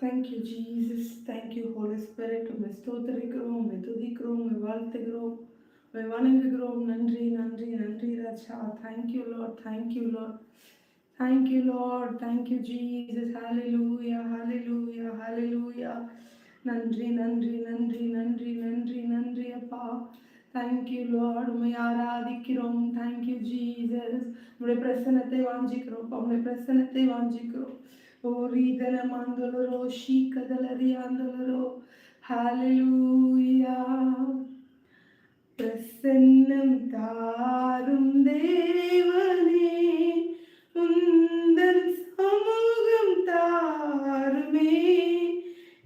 Thank you Jesus thank you holy spirit உண்மை ஸ்தோத்தரிக்கிறோம் உண்மை துதிக்கிறோம் உண்மை வாழ்த்துகிறோம். உண்மை வணங்குகிறோம். நன்றி நன்றி நன்றி ராஜா. Thank you lord thank you lord thank you lord thank you Jesus ஹalleluya ஹalleluya ஹalleluya நன்றி நன்றி நன்றி நன்றி நன்றி நன்றி அப்பா. தேங்க்யூ லார்ட் உண்மை ஆராதிக்கிறோம். தேங்க்யூ ஜீசஸ் உங்களுடைய பிரசன்னத்தை வாஞ்சிக்கிறோம் உங்களுடைய பிரசன்னத்தை வாஞ்சிக்கிறோம். ஓ ரீதனமாந்தொலரோ ஷீக்கதலரியாந்தொலரோ ஹalleluya பிரசன்னம் தாரும் தேவனே உந்தன் சமூகம் தாருமே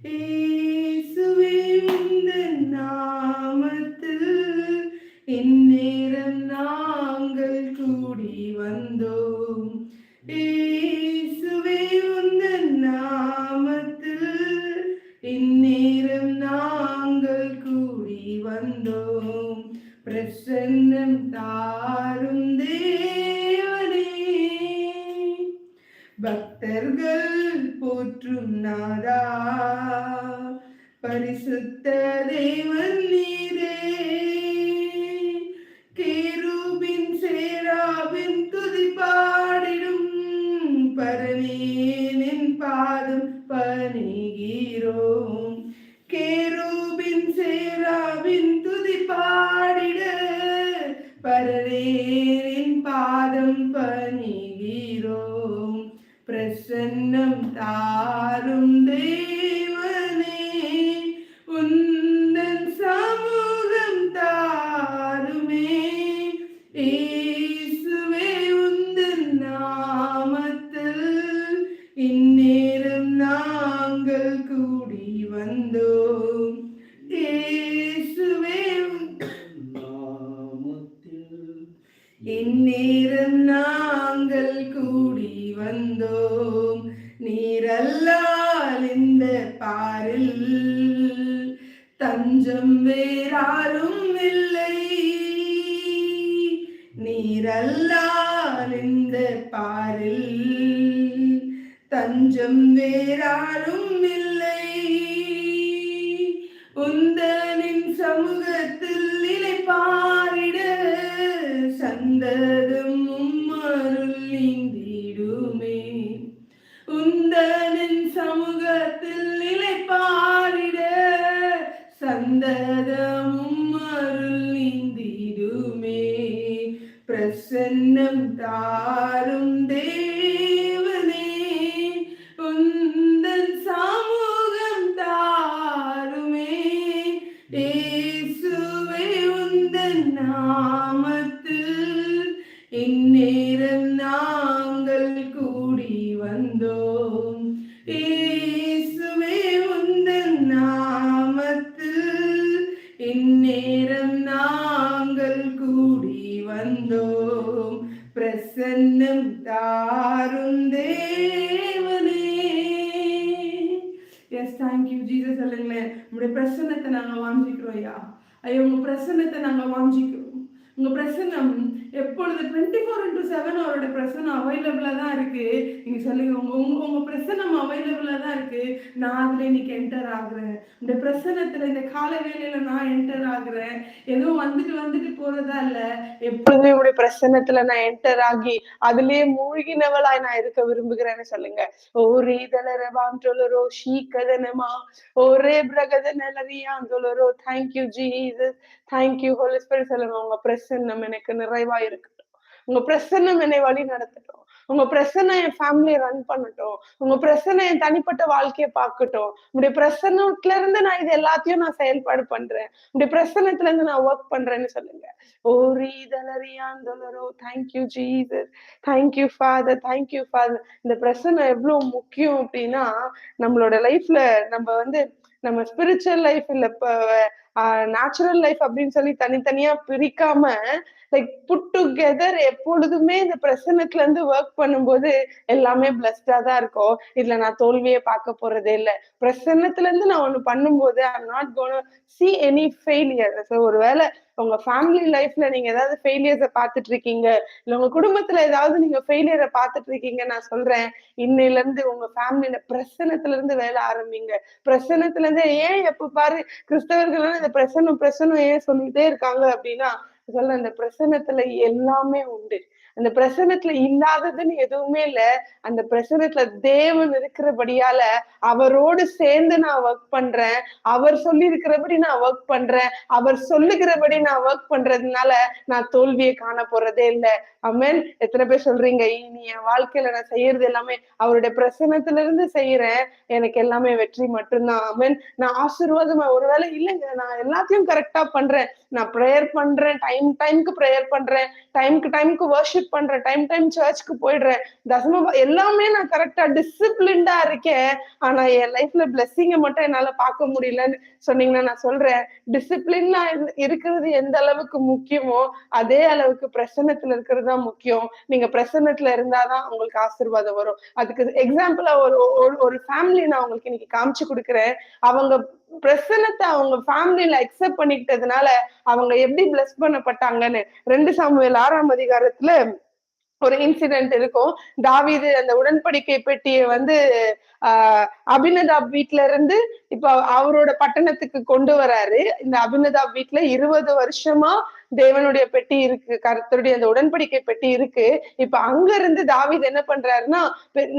இயேசுவே உந்தன் நாமத்தில் இந்நேரம் நாங்கள் கூடி வந்தோம் இயேசுவே பாதம் பணிகிறோம். கேரூபின் சேராவின் துதி பாடிட பரனேனின் பாதம் பணிகிறோம். பிரசன்னம் தாரும் தேவனே நாங்கள் இல்லை உந்தனின் சமூகத்தில் நிலைப்பான் தேங்க்யூ ஜீசஸ் இல்லைங்களே உங்களுடைய பிரசன்னத்தை நாங்க வாஞ்சிக்கிறோம் ஐயா. ஐயா உங்க பிரசன்னத்தை நாங்க வாஞ்சிக்கிறோம். உங்க பிரசன்னம் எப்பொழுது டுவெண்ட்டி ஃபோர் இன்டூ செவன் அவரோட பிரசன்னம் அவைலபிளா தான் இருக்கு. நீங்க சொல்லுங்க உங்க உங்க உங்க பிரசன்னம் அவைலபிளாக தான் இருக்கு. நான் அதுல இன்னைக்கு என்டர் ஆகுறேன். இந்த பிரசன்னத்துல இந்த கால வேலையில நான் என்டர் ஆகுறேன். எதுவும் வந்துட்டு வந்துட்டு போறதா இல்ல. எப்பொழுதுமே உங்களுடைய பிரசன்னத்துல நான் என்டர் ஆகி அதுலயே மூழ்கினவளாய் நான் இருக்க விரும்புகிறேன்னு சொல்லுங்க. ஓரே தளரவான்றொலரோ ஷீகதனமா ஒரே பிரகதனலரியாந்தொலரோ thank you Jesus thank you holy சொல்லுங்க உங்க பிரசன்னம் எனக்கு நிறைவா இருக்கட்டும். உங்க பிரசன்னம் என்னை வழி நடத்தட்டும். உங்க பிரசன்னம் என் ஃபேமிலியை ரன் பண்ணட்டும். உங்க பிரசன்னம் என் தனிப்பட்ட வாழ்க்கையை பார்க்கட்டும். உங்களுடைய பிரசன்னத்துல இருந்து நான் இது எல்லாத்தையும் நான் செயல்பாடு பண்றேன். உங்களுடைய பிரசன்னத்துல இருந்து நான் ஒர்க் பண்றேன்னு சொல்லுங்க. ஓ ரீதலரியாந்தொலரோ thank you Jesus thank you father thank you father இந்த பிரசன்னம் எவ்வளவு முக்கியம் அப்படின்னா நம்மளோட லைஃப்ல நம்ம வந்து நம்ம ஸ்பிரிச்சுவல் லைஃப் இல்ல நேச்சுரல் லைஃப் அப்படின்னு சொல்லி தனித்தனியா பிரிக்காம லைக் புட் டுகெதர் எப்பொழுதுமே இந்த பிரசன்னத்துல இருந்து ஒர்க் பண்ணும்போது எல்லாமே பிளஸ்டா தான் இருக்கும். இதுல நான் தோல்வியே பார்க்க போறதே இல்ல. பிரசன்னத்துல இருந்து நான் ஒண்ணு பண்ணும்போது I'm not gonna see any failure ஒருவேளை உங்க ஃபேமிலி லைஃப்ல நீங்க ஏதாவது ஃபெயிலியர்ஸை பார்த்துட்டு இருக்கீங்க இல்ல உங்க குடும்பத்துல ஏதாவது நீங்க ஃபெயிலியரை பார்த்துட்டு இருக்கீங்க நான் சொல்றேன். இன்னையில இருந்து உங்க ஃபேமிலியில பிரசனத்துல இருந்து வேலை ஆரம்பிங்க. பிரசனத்துல இருந்து ஏன் எப்ப பாரு கிறிஸ்தவர்கள் இந்த பிரசனம் பிரசனம் ஏன் சொல்லிட்டே இருக்காங்க அப்படின்னா சொல்ல அந்த பிரசனத்துல எல்லாமே உண்டு. அந்த பிரசனத்துல இல்லாததுன்னு எதுவுமே இல்ல. அந்த பிரசனத்துல தேவன் இருக்கிறபடியால அவரோடு சேர்ந்து நான் ஒர்க் பண்றேன். அவர் சொல்லி இருக்கிறபடி நான் ஒர்க் பண்றேன். அவர் சொல்லுகிறபடி நான் ஒர்க் பண்றதுனால நான் தோல்வியை காண போறதே இல்ல. அமேன் எத்தனை பேர் சொல்றீங்க நீ என் வாழ்க்கையில நான் செய்யறது எல்லாமே அவருடைய பிரசனத்துல இருந்து செய்யறேன். எனக்கு எல்லாமே வெற்றி மட்டும்தான். அமேன் நான் ஆசீர்வாதமா ஒருவேளை இல்லைங்க நான் எல்லாத்தையும் கரெக்டா பண்றேன். நான் ப்ரேயர் பண்றேன் டைம் டைம்க்கு ப்ரேயர் பண்றேன். டைம்க்கு டைம்க்கு வர்ஷிப் பண்றேன் டைம் டைம் சர்ச்சுக்கு போயிடுறேன். தசம எல்லாமே நான் கரெக்டா டிசிப்ளின்டா இருக்கேன். ஆனா என் லைஃப்ல பிளெஸ்ஸிங்க மட்டும் என்னால பார்க்க முடியலன்னு சொன்னீங்கன்னா நான் சொல்றேன். டிசிப்ளின்ல இருக்கிறது எந்த அளவுக்கு முக்கியமோ அதே அளவுக்கு பிரசன்னத்துல இருக்கிறது தான் முக்கியம். நீங்க பிரசன்னத்துல இருந்தாதான் உங்களுக்கு ஆசீர்வாதம் வரும். அதுக்கு எக்ஸாம்பிளா ஒரு ஒரு- ஒரு ஃபேமிலி நான் உங்களுக்கு இன்னைக்கு காமிச்சு கொடுக்குறேன். அவங்க பிரசன்னத்தை அவங்க ஃபேமிலியில அக்செப்ட் பண்ணிக்கிட்டதுனால அவங்க எப்படி பிளஸ் பண்ணப்பட்டாங்கன்னு ரெண்டு சாமுவேல் ஆறாம் அதிகாரத்துல ஒரு இன்சிடென்ட் இருக்கும். தாவிது அந்த உடன்படிக்கை பெட்டியை வந்து ஆஹ் அபிநதாப் வீட்ல இருந்து இப்ப அவரோட பட்டணத்துக்கு கொண்டு வராரு. இந்த அபிநதாப் வீட்ல இருபது வருஷமா தேவனுடைய பெட்டி இருக்கு கருத்தருடைய அந்த உடன்படிக்கை பெட்டி இருக்கு. இப்ப அங்க இருந்து தாவித் என்ன பண்றாருன்னா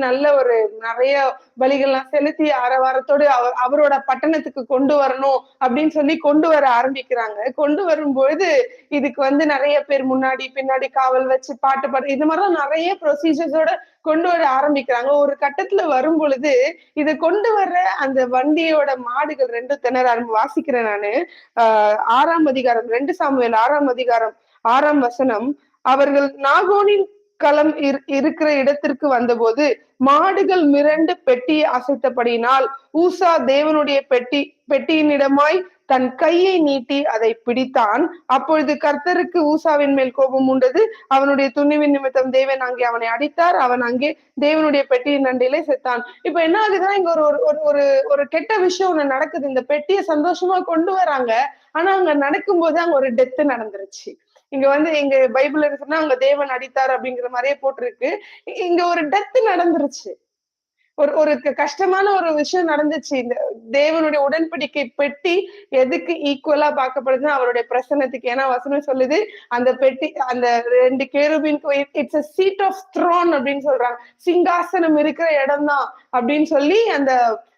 நல்ல ஒரு நிறைய பலிகள்லாம் செலுத்தி ஆரவாரத்தோடு அவர் அவரோட பட்டணத்துக்கு கொண்டு வரணும் அப்படின்னு சொல்லி கொண்டு வர ஆரம்பிக்கிறாங்க. கொண்டு வரும்பொழுது இதுக்கு வந்து நிறைய பேர் முன்னாடி பின்னாடி காவல் வச்சு பாட்டு பாடு இது மாதிரிலாம் நிறைய ப்ரொசீஜர்ஸோட கொண்டு வர ஆரம்பிக்கிறாங்க. ஒரு கட்டத்துல வரும் பொழுது இதை கொண்டு வர்ற அந்த வண்டியோட மாடுகள் ரெண்டு திணற வாசிக்கிறேன் நானு. ஆஹ் ஆறாம் அதிகாரம் ரெண்டு சாமுவேல் ஆறாம் அதிகாரம் ஆறாம் வசனம். அவர்கள் நாகோனின் களம் இரு- இருக்கிற இடத்திற்கு வந்தபோது மாடுகள் மிரண்டு பெட்டியை அசைத்தபடியினால் ஊசா தேவனுடைய பெட்டி பெட்டியினிடமாய் தன் கையை நீட்டி அதை பிடித்தான். அப்பொழுது கர்த்தருக்கு ஊசாவின் மேல் கோபம் உண்டது. அவனுடைய துணிவின் நிமித்தம் தேவன் அங்கே அவனை அடித்தார். அவன் அங்கே தேவனுடைய பெட்டியின் நண்டிலே செத்தான். இப்ப என்ன ஆகுதுன்னா இங்க ஒரு ஒரு- ஒரு ஒரு ஒரு கெட்ட விஷயம் ஒண்ணு நடக்குது. இந்த பெட்டியை சந்தோஷமா கொண்டு வராங்க. ஆனா அங்க நடக்கும்போது அங்க ஒரு டெத்து நடந்துருச்சு. இங்க வந்து எங்க பைபிள் இருக்குன்னா அங்க தேவன் அடித்தார் அப்படிங்கிற மாதிரியே போட்டிருக்கு. இங்க ஒரு டெத்து நடந்துருச்சு. ஒரு ஒரு கஷ்டமான ஒரு விஷயம் நடந்துச்சு. இந்த தேவனுடைய உடன்படிக்கை பெட்டி எதுக்கு ஈக்குவலா பார்க்கப்படுதுன்னா அவருடைய பிரசனத்துக்கு ஏன்னா வசனம் சொல்லுது அந்த பெட்டி அந்த ரெண்டு கேருபின்க்கு it's a seat of throne அப்படின்னு சொல்றாங்க. சிங்காசனம் இருக்கிற இடம் தான் அப்படின்னு சொல்லி அந்த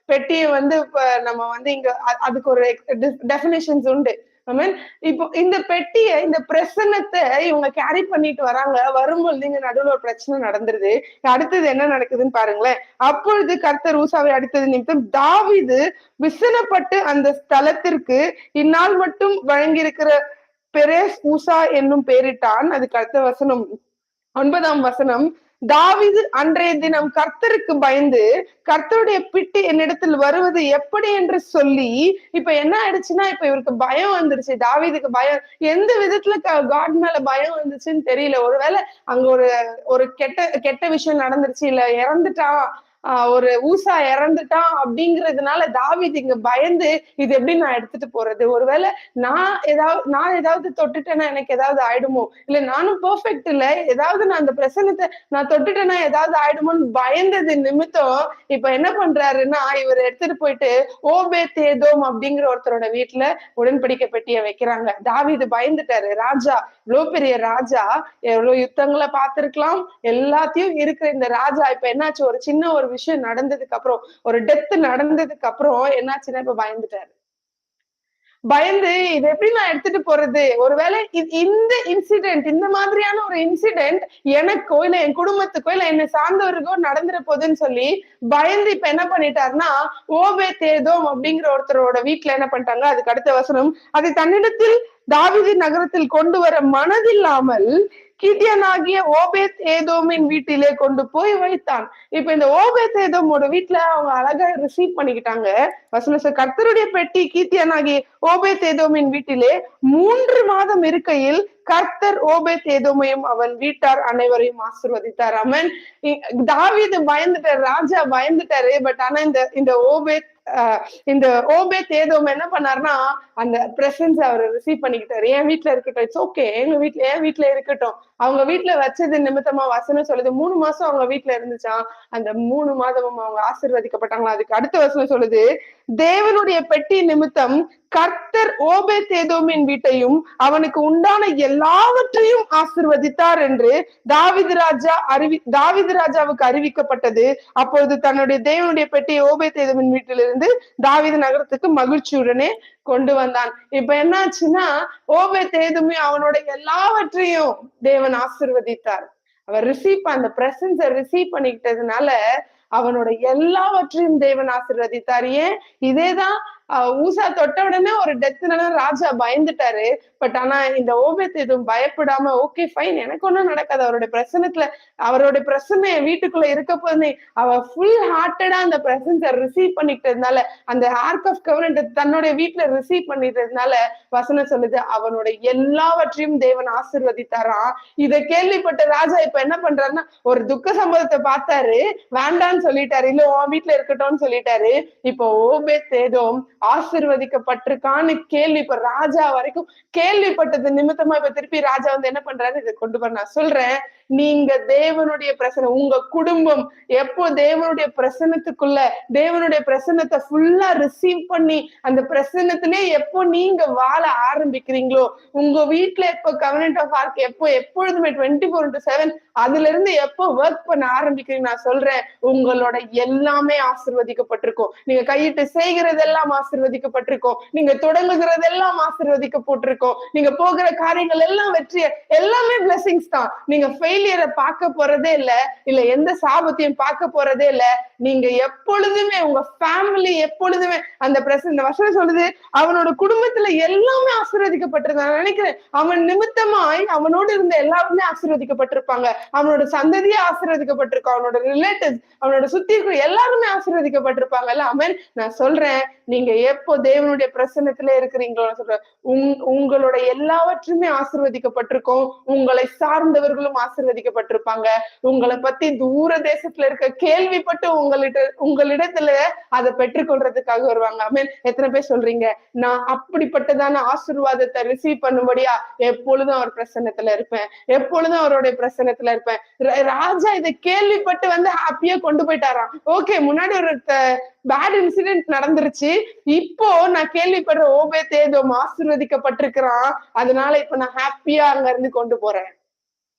பெட்டியை வந்து இப்ப நம்ம வந்து இங்க அதுக்கு ஒரு டெபினேஷன்ஸ் உண்டு. I இப்போ இந்த பெட்டியை இந்த பிரசன்னத்தை இவங்க கேரி பண்ணிட்டு வராங்க. வரும்பொழுது இங்க நடுவுல ஒரு பிரச்சனை நடந்துருது. அடுத்தது என்ன நடக்குதுன்னு பாருங்களேன். அப்பொழுது கர்த்தர் ஊசாவை அடுத்தது நிமித்தம் தாவிது விசனப்பட்டு அந்த ஸ்தலத்திற்கு இந்நாள் மட்டும் வழங்கியிருக்கிற பெரேஸ் ஊசா என்னும் பெயரிட்டான். அதுக்கு அடுத்த வசனம். ஒன்பதாம் வசனம். தாவீது அன்றைய தினம் கர்த்தருக்கு பயந்து கர்த்தருடைய பிட்டு என்னிடத்தில் வருவது எப்படி என்று சொல்லி இப்ப என்ன ஆயிடுச்சுன்னா இப்ப இவருக்கு பயம் வந்துருச்சு. தாவீதுக்கு பயம் எந்த விதத்துல காட் மேல பயம் வந்துச்சுன்னு தெரியல. ஒருவேளை அங்க ஒரு ஒரு கெட்ட கெட்ட விஷயம் நடந்துருச்சு இல்ல இறந்துட்டான் ஒரு ஊசா இறந்துட்டான் அப்படிங்கிறதுனால தாவித் இங்க பயந்து இது எப்படி நான் எடுத்துட்டு போறது? ஒருவேளை நான் ஏதாவது நான் ஏதாவது தொட்டுட்டேன்னா எனக்கு ஏதாவது ஆயிடுமோ? இல்ல நானும் பெர்ஃபெக்ட் இல்ல ஏதாவது நான் அந்த பிரசனத்தை நான் தொட்டுட்டேன்னா ஏதாவது ஆயிடுமோன்னு பயந்தது நிமித்தம் இப்ப என்ன பண்றாருன்னா இவர் எடுத்துட்டு போயிட்டு ஓபே தேதோம் அப்படிங்கிற ஒருத்தரோட வீட்டுல உடன்படிக்கை பெட்டிய வைக்கிறாங்க. தாவீது பயந்துட்டாரு. ராஜா இவ்வளவு பெரிய ராஜா எவ்வளவு யுத்தங்களை பார்த்திருக்கலாம். எல்லாத்தையும் இருக்கிற இந்த ராஜா இப்ப என்னாச்சு? ஒரு சின்ன ஒரு விஷயம் நடந்ததுக்கு அப்புறம் ஒரு டெத் நடந்ததுக்கு அப்புறம் என்னாச்சுன்னா இப்ப பயந்துட்டாரு. பயந்து இது எப்படி நான் எடுத்துட்டு போறது? ஒருவேளை இந்த இன்சிடென்ட் இந்த மாதிரியான ஒரு இன்சிடென்ட் எனக்கோ இல்ல என் குடும்பத்துக்கோ இல்ல என்னை சார்ந்தவருக்கோ நடந்துட போகுதுன்னு சொல்லி பயந்து இப்ப என்ன பண்ணிட்டாருன்னா ஓபே தேதோம் அப்படிங்கிற ஒருத்தரோட வீட்டுல என்ன பண்ணிட்டாங்க அதுக்கு அடுத்த வசனம் அதை தன்னிடத்தில் தாவிதி நகரத்தில் கொண்டு வர மனதில்லாமல் கீட்டியனாகிய ஓபேத் ஏதோமின் வீட்டிலே கொண்டு போய் வைத்தான். இப்ப இந்த ஓபேத் ஏதோமோட வீட்டுல அவங்க அழகா ரிசீவ் பண்ணிக்கிட்டாங்க. வசனச கர்த்தருடைய பெட்டி கீத்தியனாகிய ஓபேத் ஏதோமின் வீட்டிலே மூன்று மாதம் இருக்கையில் கர்த்தர் ஓபேத் ஏதோமையும் அவன் வீட்டார் அனைவரையும் ஆசிர்வதித்தார். அவன் தாவீது பயந்துட்டார் ராஜா பயந்துட்டாரு பட் ஆனா இந்த இந்த ஓபேத் இந்த ஓபேத் தேதோம் என்ன பண்ணாருன்னா அந்த பிரசன்ஸ் அவர் ரிசீவ் பண்ணிக்கிட்டாரு. என் வீட்டுல இருக்கட்டும் இட்ஸ் ஓகே எங்க வீட்டுல என் வீட்டுல இருக்கட்டும். அவங்க வீட்டுல வச்சது நிமித்தமா வசனம் சொல்லுது. மூணு மாசம் அவங்க வீட்டுல இருந்துச்சான் அந்த மூணு மாதமும் அவங்க ஆசிர்வதிக்கப்பட்டாங்களா? அதுக்கு அடுத்த வசனம் சொல்லுது தேவனுடைய பெட்டி நிமித்தம் கர்த்தர் ஓபே ஏதோமின் வீட்டையும் அவனுக்கு உண்டான எல்லாவற்றையும் ஆசிர்வதித்தார் என்று தாவிது ராஜா அறிவி தாவிது ராஜாவுக்கு அறிவிக்கப்பட்டது. அப்பொழுது தன்னுடைய தேவனுடைய பெட்டி ஓபே ஏதோமின் வீட்டிலிருந்து தாவிது நகரத்துக்கு மகிழ்ச்சியுடனே கொண்டு வந்தான். இப்ப என்னாச்சுன்னா ஓபே ஏதுமே அவனோட எல்லாவற்றையும் தேவன் ஆசிர்வதித்தார். அவர் ரிசீவ் அந்த பிரசன்ஸ ரிசீவ் பண்ணிக்கிட்டதுனால அவனோட எல்லாவற்றையும் தேவன் ஆசிர்வதித்தார். ஏன்? இதேதான் ஊசா தொட்ட உடனே ஒரு டெத்னால ராஜா பயந்துட்டாரு. பட் ஆனா இந்த ஓபேத் எதுவும் பயப்படாம ஓகே ஃபைன் எனக்கு ஒண்ணும் நடக்காது. அவருடைய பிரசனத்துல அவருடைய பிரசனை என் வீட்டுக்குள்ள இருக்க போது அவ ஃபுல் ஹார்ட்டடா அந்த பிரசன்ஸை ரிசீவ் பண்ணிக்கிட்டதுனால அந்த ஹார்க் ஆஃப் கவர்னட் தன்னுடைய வீட்டுல ரிசீவ் பண்ணிட்டதுனால வசனம் சொல்லுது அவனோட எல்லாவற்றையும் தேவன் ஆசிர்வதித்தாராம். இத கேள்விப்பட்ட ராஜா இப்ப என்ன பண்றாருன்னா ஒரு துக்க சம்பவத்தை பார்த்தாரு. வேண்டான்னு சொல்லிட்டாரு. இல்ல உன் வீட்டுல இருக்கட்டும்னு சொல்லிட்டாரு. இப்போ ஓபே தேதோம் ஆசிர்வதிக்கப்பட்டிருக்கான்னு கேள்வி இப்ப ராஜா வரைக்கும் கேள்விப்பட்டது நிமித்தமா இப்ப திருப்பி ராஜா வந்து என்ன பண்றாரு? இதை கொண்டு வர நான் சொல்றேன். நீங்க தேவனுடைய பிரசனை உங்க குடும்பம் எப்போ தேவனுடைய பிரசனத்துக்குள்ள தேவனுடைய பிரசனத்தை ஃபுல்லா ரிசீவ் பண்ணி அந்த பிரசனத்திலே எப்போ நீங்க வாழ ஆரம்பிக்கிறீங்களோ உங்க வீட்டுல எப்போ கவர்னன்ட் ஆஃப் ஆர்க் எப்போ எப்பொழுதுமே டுவெண்ட்டி ஃபோர் இன்டூ செவன் அதுல இருந்து எப்போ ஒர்க் பண்ண ஆரம்பிக்கிறீங்க நான் சொல்றேன். உங்களோட எல்லாமே ஆசிர்வதிக்கப்பட்டிருக்கும். நீங்க கையிட்டு செய்கிறதெல்லாம் ஆசிர்வதிக்கப்பட்டிருக்கும். நீங்க தொடங்குகிறதெல்லாம் ஆசிர்வதிக்கப்பட்டிருக்கோம். நீங்க போகிற காரியங்கள் எல்லாம் வெற்றி எல்லாமே பிளெஸிங்ஸ் தான். நீங்க ஃபெயிலியரை பார்க்க போறதே இல்ல இல்ல எந்த சாபத்தையும் பார்க்க போறதே இல்ல. நீங்க எப்பொழுதுமே உங்க ஃபேமிலி எப்பொழுதுமே அந்த பிரசன் இந்த வருஷம் சொல்லுது அவனோட குடும்பத்துல எல்லாமே ஆசீர்வதிக்கப்பட்டிருந்தான் நினைக்கிறேன் அவன் நிமித்தமாய் அவனோடு இருந்த எல்லாருமே ஆசீர்வதிக்கப்பட்டிருப்பாங்க. அவனோட சந்ததியே ஆசீர்வதிக்கப்பட்டிருக்கும். அவனோட ரிலேட்டிவ்ஸ் அவனோட சுத்தி இருக்கிற எல்லாருமே ஆசீர்வதிக்கப்பட்டிருப்பாங்கல்ல அவன் நான் சொல்றேன் நீங்க எப்போ தேவனுடைய பிரசன்னத்துல இருக்கிறீங்களோ சொல்றேன் உங் உங்களோட எல்லாவற்றுமே ஆசிர்வதிக்கப்பட்டிருக்கும் உங்களை சார்ந்தவர்களும் ஆசிர்வதிக்கப்பட்டிருப்பாங்க. உங்களை பத்தி தூர தேசத்துல இருக்க கேள்விப்பட்டு உங்கள்ட்ட உங்களிடத்துல அதை பெற்றுக்கொள்றதுக்காக வருவாங்க. அமேன் எத்தனை பேர் சொல்றீங்க? நான் அப்படிப்பட்டதான ஆசிர்வாதத்தை ரிசீவ் பண்ணும்படியா எப்பொழுதும் அவர் பிரசன்னத்துல இருப்பேன். எப்பொழுதும் அவருடைய பிரசன்னத்துல இருப்பேன். ராஜா இதை கேள்விப்பட்டு வந்து ஹாப்பியா கொண்டு போயிட்டாராம். ஓகே முன்னாடி ஒரு பேட் இன்சிடென்ட் நடந்துருச்சு. இப்போ நான் கேள்விப்படுற ஓபே தேதோம் ஆசிர்வதிக்கப்பட்டிருக்கிறான். அதனால இப்ப நான் ஹாப்பியா அங்க இருந்து கொண்டு போறேன்.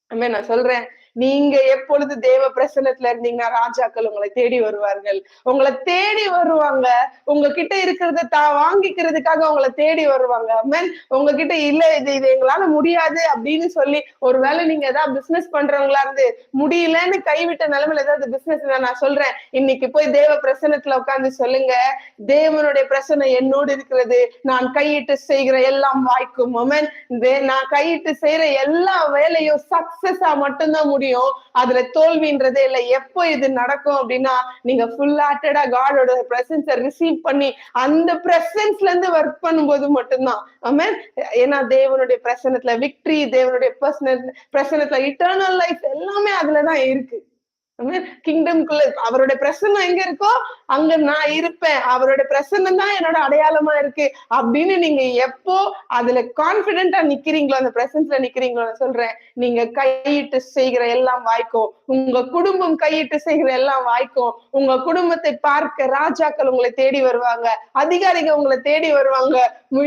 நான் சொல்றேன். நீங்க எப்பொழுது தேவ பிரசனத்துல இருந்தீங்கன்னா ராஜாக்கள் உங்களை தேடி வருவார்கள். உங்களை தேடி வருவாங்க. உங்ககிட்ட இருக்கிறத தா வாங்கிக்கிறதுக்காக உங்களை தேடி வருவாங்க. மேன் உங்ககிட்ட இல்ல இது இது எங்களால முடியாது அப்படின்னு சொல்லி ஒருவேளை நீங்க ஏதாவது பிசினஸ் பண்றவங்களா இருந்து முடியலன்னு கைவிட்ட நிலைமையில ஏதாவது பிசினஸ் நான் சொல்றேன். இன்னைக்கு போய் தேவ பிரசன்னத்துல உட்கார்ந்து சொல்லுங்க. தேவனுடைய பிரசனை என்னோடு இருக்கிறது. நான் கையிட்டு செய்கிற எல்லாம் வாய்க்கும். அமேன் நான் கையிட்டு செய்யற எல்லா வேலையும் சக்சஸா மட்டும்தான் முடியும். அதுல தோல்வின்றதே இல்ல. எப்போ இது நடக்கும் அப்படின்னா நீங்க ஃபுல் ஹார்ட்டடா காடோட பிரசன்ஸ ரிசீவ் பண்ணி அந்த பிரசன்ஸ்ல இருந்து ஒர்க் பண்ணும்போது மட்டும்தான். ஆமென் ஏன்னா தேவனுடைய பிரசனத்துல விக்டரி தேவனுடைய பர்சனல் பிரசனத்துல இட்டர்னல் லைஃப் எல்லாமே அதுலதான் இருக்கு. கிங்டம்குள்ள அவருடைய பிரசன்னம் எங்க இருக்கோ அங்க நான் இருப்பேன். அவருடைய பிரசன்னம் தான் என்னோட அடையாளமா இருக்கு. அப்படின்னு நீங்க எப்போ அதுல கான்பிடென்டா நிக்கிறீங்களோ அந்த பிரசன்ஸ்ல நிக்கிறீங்களோ நான் சொல்றேன். நீங்க கையிட்டு செய்கிற எல்லாம் வாய்க்கும் உங்க குடும்பம் கையிட்டு செய்கிற எல்லாம் வாய்க்கும் உங்க குடும்பத்தை பார்க்க ராஜாக்கள் உங்களை தேடி வருவாங்க அதிகாரிகள் உங்களை தேடி வருவாங்க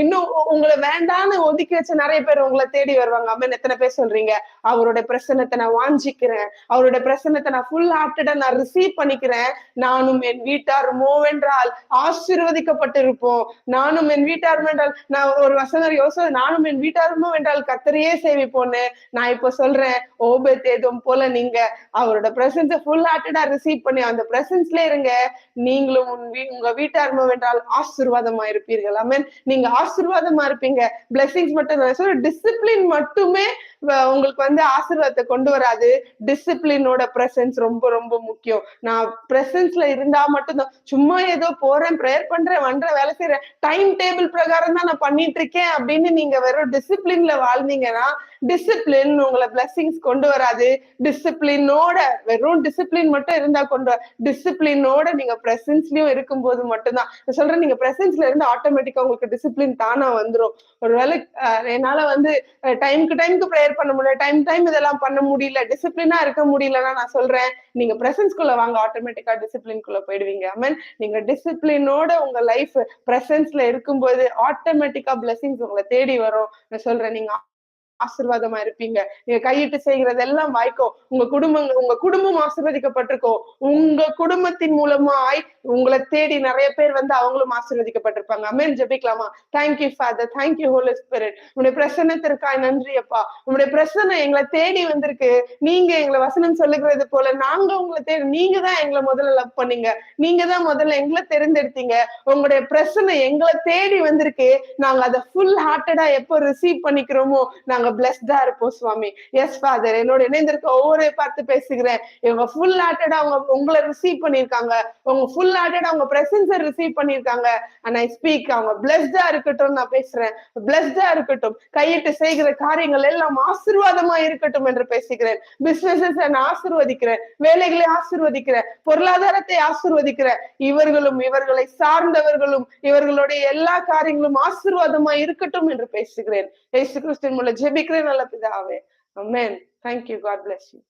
இன்னும் உங்களை வேண்டான்னு ஒதுக்கி வச்ச நிறைய பேர் உங்களை தேடி வருவாங்க. அம்மன் எத்தனை பேர் சொல்றீங்க? அவருடைய பிரசன்னத்தை நான் வாஞ்சிக்கிறேன். அவருடைய பிரசன்னத்தை நான் ஃபுல் ஹார்ட்டடா நான் ரிசீவ் பண்ணிக்கிறேன். நானும் என் வீட்டார் மோவென்றால் ஆசீர்வதிக்கப்பட்டிருப்போம். நானும் என் வீட்டார் என்றால் நான் ஒரு வசனர் யோசனை நானும் என் வீட்டாருமோ என்றால் கத்தரையே சேவிப்போன்னு நான் இப்ப சொல்றேன். ஓபே தேதம் போல நீங்க அவரோட பிரசன்ஸ ஃபுல் ஹார்ட்டடா ரிசீவ் பண்ணி அந்த பிரசன்ஸ்ல இருங்க. நீங்களும் உன் வீ- உங்க வீட்டாருமோ என்றால் ஆசீர்வாதமா இருப்பீர்கள். ஆமென் நீங்க ஆசீர்வாதமா இருப்பீங்க. பிளெஸிங்ஸ் மட்டும் டிசிப்ளின் மட்டுமே உங்களுக்கு வந்து ஆசீர்வாதத்தை கொண்டு வராது. டிசிப்ளினோட பிரசன்ஸ் ரொம்ப ரொம்ப முக்கியம். நான் பிரசன்ஸ்ல இருந்தா மட்டும்தான். சும்மா ஏதோ போறேன் ப்ரேயர் பண்றேன் வண்ற வேலை செய்யறேன் டைம் டேபிள் பிரகாரம் தான் நான் பண்ணிட்டு இருக்கேன் அப்படின்னு நீங்க வெறும் டிசிப்ளின்ல வாழ்ந்தீங்கன்னா டிசிப்ளின் உங்களை பிளெஸிங்ஸ் கொண்டு வராது. டிசிப்ளினோட வெறும் டிசிப்ளின் மட்டும் இருந்தா கொண்டு டிசிப்ளினோட நீங்க பிரசன்ஸ்லயும் இருக்கும்போது மட்டும்தான். நான் சொல்றேன் நீங்க பிரசன்ஸ்ல இருந்து ஆட்டோமேட்டிக்கா உங்களுக்கு டிசிப்ளின் தானா வந்துரும். ஒருவேளை என்னால வந்து டைம்க்கு டைம்க்கு ப்ரேயர் பண்ண முடியல. டைம் டைம் இதெல்லாம் பண்ண முடியல. டிசிப்ளினா இருக்க முடியலன்னா நான் சொல்றேன். நீங்க பிரசன்ஸ்குள்ள வாங்க. ஆட்டோமேட்டிக்கா டிசிப்ளின்குள்ள போயிடுவீங்க. மீன் நீங்க டிசிப்ளினோட உங்க லைஃப் பிரசன்ஸ்ல இருக்கும்போது ஆட்டோமேட்டிக்கா பிளெஸிங்ஸ் உங்களை தேடி வரும். நான் சொல்றேன் நீங்க ஆசீர்வாதமா இருப்பீங்க. நீங்க கையிட்டு செய்கிறதெல்லாம் வாய்க்கும். உங்க குடும்பங்க உங்க குடும்பம் ஆசிர்வதிக்கப்பட்டிருக்கும். உங்க குடும்பத்தின் மூலமாய் உங்களை தேடி நிறைய பேர் வந்து அவங்களும் ஆசிர்வதிக்கப்பட்டிருப்பாங்க. அமேன். ஜெபிக்கலாமா? Thank you father thank you holy spirit உங்களுடைய பிரசனத்திற்காய் நன்றி அப்பா. உங்களுடைய பிரசன்னம் எங்களை தேடி வந்திருக்கு. நீங்க எங்களை வசனம் சொல்லுகிறது போல நாங்க உங்களை தேடி நீங்க தான் எங்களை முதல்ல லவ் பண்ணீங்க. நீங்க தான் முதல்ல எங்களை தெரிந்தெடுத்தீங்க. உங்களுடைய பிரசனை எங்களை தேடி வந்திருக்கு. நாங்க அதை ஃபுல் ஹார்ட்டடா எப்போ ரிசீவ் பண்ணிக்கிறோமோ நாங்க பிளஸ்டா இருப்போம் சுவாமி. எஸ் ஃபாதர் என்னோட இணைந்திருக்க ஒவ்வொரு பார்த்து பேசுகிறேன். இவங்க ஃபுல் ஹார்ட்டடா அவங்க உங்களை ரிசீவ் பண்ணிருக்காங்க உங்க ஃபுல் ஹார்ட்டடா அவங்க பிரசன்ஸை ரிசீவ் பண்ணிருக்காங்க அண்ட் ஐ ஸ்பீக் அவங்க பிளஸ்டா இருக்கட்டும் நான் பேசுறேன். பிளஸ்டா இருக்கட்டும். கையிட்டு செய்கிற காரியங்கள் எல்லாம் ஆசீர்வாதமா இருக்கட்டும் என்று பேசுகிறேன். பிசினஸஸ் நான் ஆசிர்வதிக்கிறேன். வேலைகளை ஆசிர்வதிக்கிறேன். பொருளாதாரத்தை ஆசிர்வதிக்கிறேன். இவர்களும் இவர்களை சார்ந்தவர்களும் இவர்களுடைய எல்லா காரியங்களும் ஆசீர்வாதமா இருக்கட்டும் என்று பேசுகிறேன். இயேசு கிறிஸ்துவின் மூலம் ஜெபிக்கிறேன் நல்ல பிதாவே அமேன் thank you god bless you.